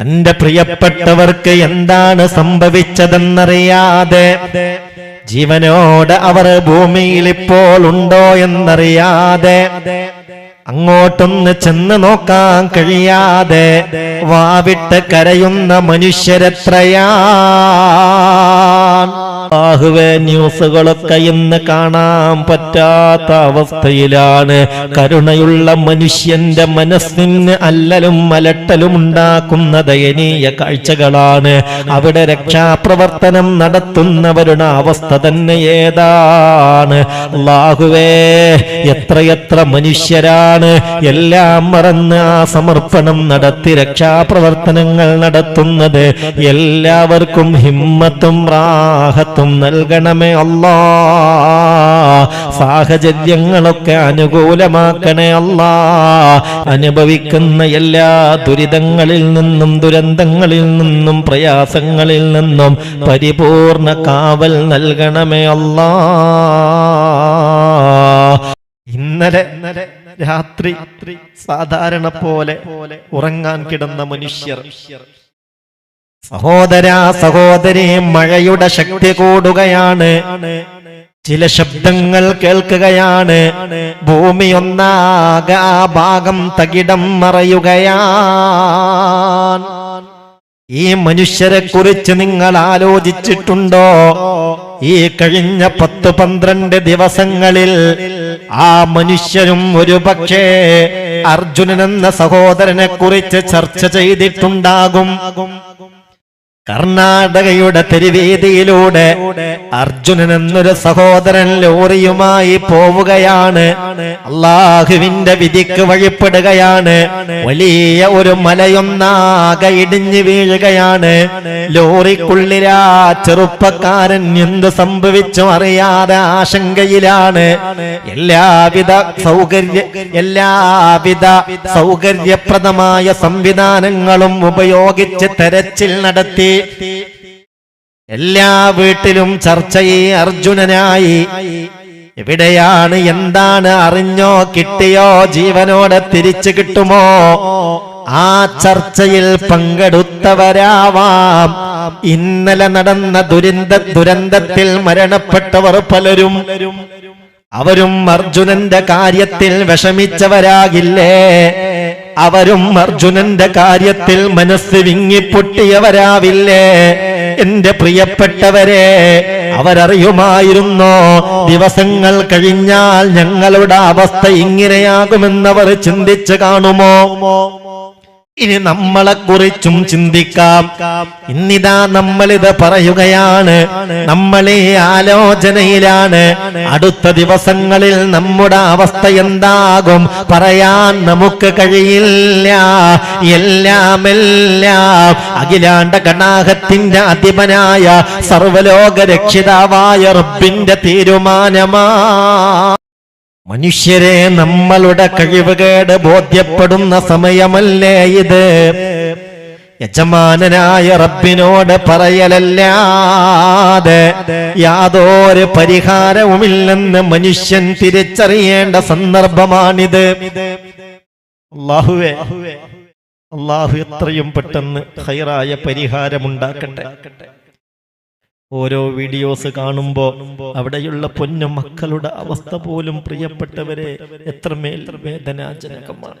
തന്റെ പ്രിയപ്പെട്ടവർക്ക് എന്താണ് സംഭവിച്ചതെന്നറിയാതെ ജീവനോട് അവർ ഭൂമിയിൽ ഇപ്പോൾ ഉണ്ടോ എന്നറിയാതെ അങ്ങോട്ടൊന്ന് ചെന്ന് നോക്കാൻ കഴിയാതെ വാവിട്ട് കരയുന്ന മനുഷ്യരെത്രയാ ആഹുവേ ന്യൂസുകളൊക്കെ ഇന്ന് കാണാൻ പറ്റാത്ത അവസ്ഥയിലാണ്. കരുണയുള്ള മനുഷ്യന്റെ മനസ്സിന് അല്ലലും അലട്ടലും ഉണ്ടാക്കുന്ന ദയനീയ കാഴ്ചകളാണ്. അവിടെ രക്ഷാപ്രവർത്തനം നടത്തുന്നവരുടെ അവസ്ഥ തന്നെ ഏതാണ്? അല്ലാഹുവേ എത്രയെത്ര മനുഷ്യരാണ് എല്ലാം മറന്ന് ആ സമർപ്പണം നടത്തി രക്ഷാപ്രവർത്തനങ്ങൾ നടത്തുന്നത്. എല്ലാവർക്കും ഹിമ്മത്തും റാഹത്തും നൽകണമേ അല്ലാ. സാഹചര്യങ്ങളൊക്കെ അനുകൂലമാക്കണേ അല്ലാ. അനുഭവിക്കുന്ന എല്ലാ ദുരിതങ്ങളിൽ നിന്നും ദുരന്തങ്ങളിൽ നിന്നും പ്രയാസങ്ങളിൽ നിന്നും പരിപൂർണ കാവൽ നൽകണമേ അല്ലാ. ഇന്നലെ രാത്രി സാധാരണ പോലെ ഉറങ്ങാൻ കിടന്ന മനുഷ്യർ. സഹോദര സഹോദരി മഴയുടെ ശക്തി കൂടുകയാണ്. ചില ശബ്ദങ്ങൾ കേൾക്കുകയാണ്. ഭൂമി ഒന്നാകെ ഭാഗം തകിടം മറയുകയാണ്. ഈ മനുഷ്യരെ കുറിച്ച് നിങ്ങൾ ആലോചിച്ചിട്ടുണ്ടോ? ഈ കഴിഞ്ഞ പത്ത് പന്ത്രണ്ട് ദിവസങ്ങളിൽ ആ മനുഷ്യരും ഒരു പക്ഷേ അർജുനൻ എന്ന സഹോദരനെ കുറിച്ച് ചർച്ച ചെയ്തിട്ടുണ്ടാകും. കർണാടകയുടെ തെരുവേദിയിലൂടെ അർജുനൻ എന്നൊരു സഹോദരൻ ലോറിയുമായി പോവുകയാണ്. അള്ളാഹുവിന്റെ വിധിക്ക് വഴിപ്പെടുകയാണ്. വലിയ ഒരു മലയൊന്നാകെ ഇടിഞ്ഞു വീഴുകയാണ്. ലോറിക്കുള്ളിലാ ചെറുപ്പക്കാരൻ എന്ത് സംഭവിച്ചു അറിയാതെ ആശങ്കയിലാണ്. എല്ലാവിധ സൗകര്യ എല്ലാവിധ സൗകര്യപ്രദമായ സംവിധാനങ്ങളും ഉപയോഗിച്ച് തെരച്ചിൽ നടത്തി. എല്ലാ വീട്ടിലും ചർച്ചയെ അർജുനനായി. എവിടെയാണ് എന്താണ് അറിഞ്ഞോ കിട്ടിയോ ജീവനോടെ തിരിച്ചു കിട്ടുമോ? ആ ചർച്ചയിൽ പങ്കെടുത്തവരാവാം. ഇന്നലെ നടന്ന ദുരന്ത ദുരന്തത്തിൽ മരണപ്പെട്ടവർ പലരും. അവരും അർജുനന്റെ കാര്യത്തിൽ വിഷമിച്ചവരാകില്ലേ? അവരും അർജുനന്റെ കാര്യത്തിൽ മനസ്സ് വിങ്ങിപ്പൊട്ടിയവരാവില്ലേ എന്റെ പ്രിയപ്പെട്ടവരെ അവരറിയുമായിരുന്നോ? ദിവസങ്ങൾ കഴിഞ്ഞാൽ ഞങ്ങളുടെ അവസ്ഥ ഇങ്ങനെയാകുമെന്നവർ ചിന്തിച്ചു കാണുമോ? ഇനി നമ്മളെ കുറിച്ചും ചിന്തിക്കാം. ഇന്നിതാ നമ്മളിത് പറയുകയാണ്. നമ്മളെ ആലോചനയിലാണ്. അടുത്ത ദിവസങ്ങളിൽ നമ്മുടെ അവസ്ഥ എന്താകും? പറയാൻ നമുക്ക് കഴിയില്ല. എല്ലാം എല്ലാം അഖിലാണ്ട കണാഹത്തിന്റെ അധിപനായ സർവലോക രക്ഷിതാവായ റബ്ബിന്റെ തീരുമാനമാ. മനുഷ്യരെ നമ്മളുടെ കഴിവുകേട് ബോധ്യപ്പെടുന്ന സമയമല്ലേ ഇത്? യജമാനനായ റബ്ബിനോട് പറയലല്ലാതെ യാതൊരു പരിഹാരവുമില്ലെന്ന് മനുഷ്യൻ തിരിച്ചറിയേണ്ട സന്ദർഭമാണിത്. അള്ളാഹു എത്രയും പെട്ടെന്ന് ഹൈറായ പരിഹാരമുണ്ടാക്കട്ടെ. ഓരോ വീഡിയോസ് കാണുമ്പോ അവിടെയുള്ള പൊന്നു മക്കളുടെ അവസ്ഥ പോലും പ്രിയപ്പെട്ടവരെ എത്രമേൽ വേദനാജനകമാണ്.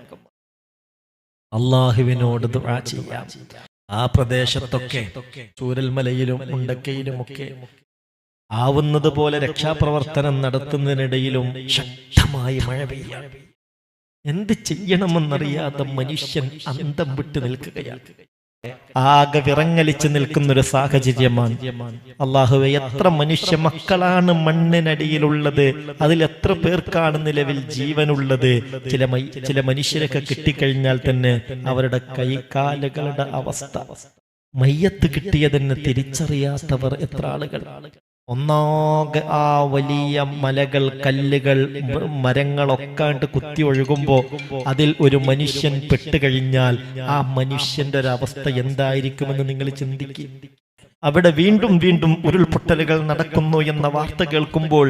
അള്ളാഹുവിനോട് ദുആ ചെയ്യാം. ആ പ്രദേശത്തൊക്കെ ചൂരൽമലയിലും മുണ്ടക്കയിലുമൊക്കെ ആവുന്നത് പോലെ രക്ഷാപ്രവർത്തനം നടത്തുന്നതിനിടയിലും ശക്തമായി മഴ പെയ്യാണ്. എന്ത് ചെയ്യണമെന്നറിയാതെ മനുഷ്യൻ അന്തം വിട്ടു നിൽക്കുകയാണ്. ആകെ വിറങ്ങലിച്ചു നിൽക്കുന്ന ഒരു സാഹചര്യമാണ്. അള്ളാഹുവെ എത്ര മനുഷ്യ മക്കളാണ് മണ്ണിനടിയിലുള്ളത് അതിൽ എത്ര പേർക്കാണ് നിലവിൽ ജീവനുള്ളത്. ചില ചില മനുഷ്യരൊക്കെ കിട്ടിക്കഴിഞ്ഞാൽ തന്നെ അവരുടെ കൈകാലുകളുടെ അവസ്ഥ. മയ്യത്ത് കിട്ടിയതെന്ന് തിരിച്ചറിയാത്തവർ എത്ര ആളുകൾ ഒന്നാകെ ആ വലിയ മലകൾ കല്ലുകൾ മരങ്ങളൊക്കെ ആയിട്ട് കുത്തി ഒഴുകുമ്പോ അതിൽ ഒരു മനുഷ്യൻ പെട്ടുകഴിഞ്ഞാൽ ആ മനുഷ്യന്റെ ഒരു അവസ്ഥ എന്തായിരിക്കുമെന്ന് നിങ്ങൾ ചിന്തിക്കും. അവിടെ വീണ്ടും വീണ്ടും ഉരുൾപൊട്ടലുകൾ നടക്കുന്നു എന്ന വാർത്ത കേൾക്കുമ്പോൾ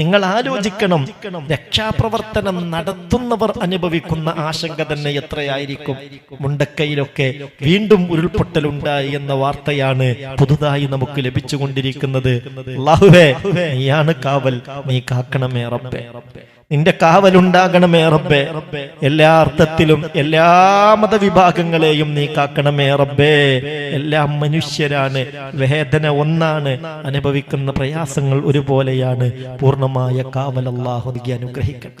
നിങ്ങൾ ആലോചിക്കണം രക്ഷാപ്രവർത്തനം നടത്തുന്നവർ അനുഭവിക്കുന്ന ആശങ്ക തന്നെ എത്രയായിരിക്കും? മുണ്ടക്കയിലൊക്കെ വീണ്ടും ഉരുൾപൊട്ടലുണ്ടായി എന്ന വാർത്തയാണ് പുതുതായി നമുക്ക് ലഭിച്ചുകൊണ്ടിരിക്കുന്നത്. നീയാണ് കാവൽ നീ കാക്കണമേ റബ്ബേ. നിന്റെ കാവലുണ്ടാകണമേ റബ്ബേ. എല്ലാ അർത്ഥത്തിലും എല്ലാ മതവിഭാഗങ്ങളെയും നീ കാക്കണമേ റബ്ബേ. എല്ലാം മനുഷ്യരാണ്. വേദന ഒന്നാണ്. അനുഭവിക്കുന്ന പ്രയാസങ്ങൾ ഒരുപോലെയാണ്. പൂർണമായ കാവൽ നീ അനുഗ്രഹിക്കട്ടെ.